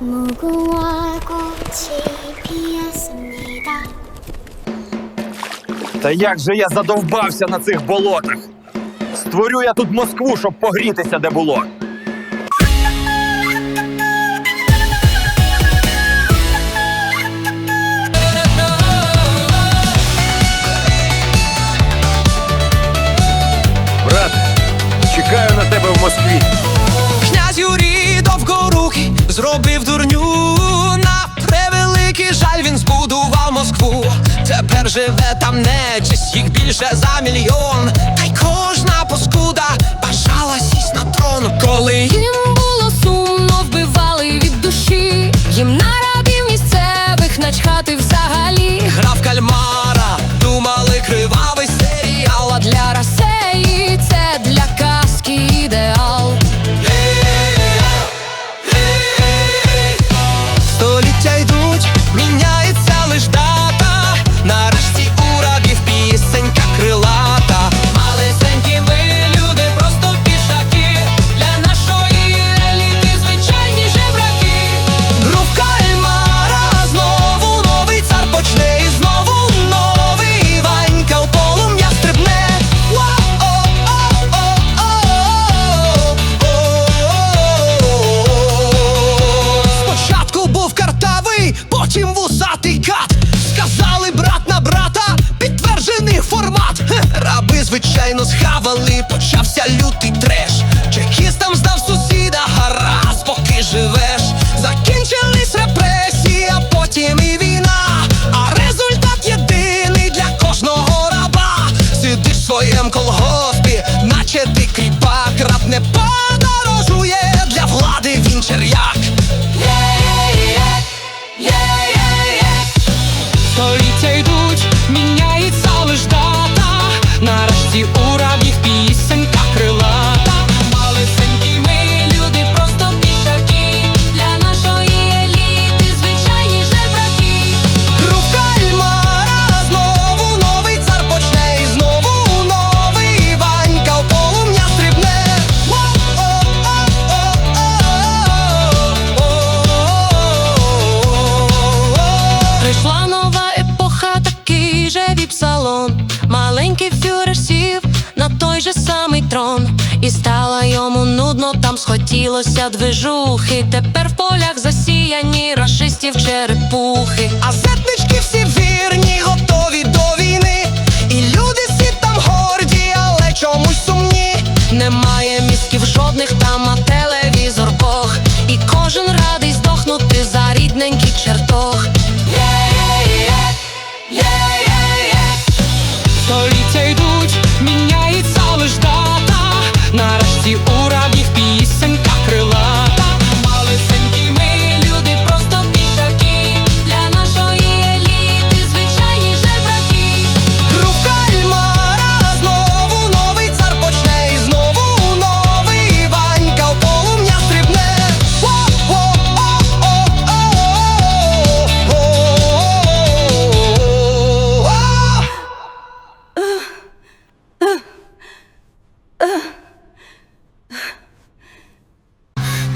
무궁화 꽃이 피었습니다. Та як же я задовбався на цих болотах? Створю я тут Москву, щоб погрітися де було. Брат, чекаю на тебе в Москві зробив дурню, на превеликий жаль він збудував Москву. Тепер живе там нечисть, їх більше за мільйон. колгоспі, наче ти кріпак, рад не пак і фюрер сів на той же самий трон, і стало йому нудно, там схотілося движухи. Тепер в полях засіяні рашистів черепухи. А you.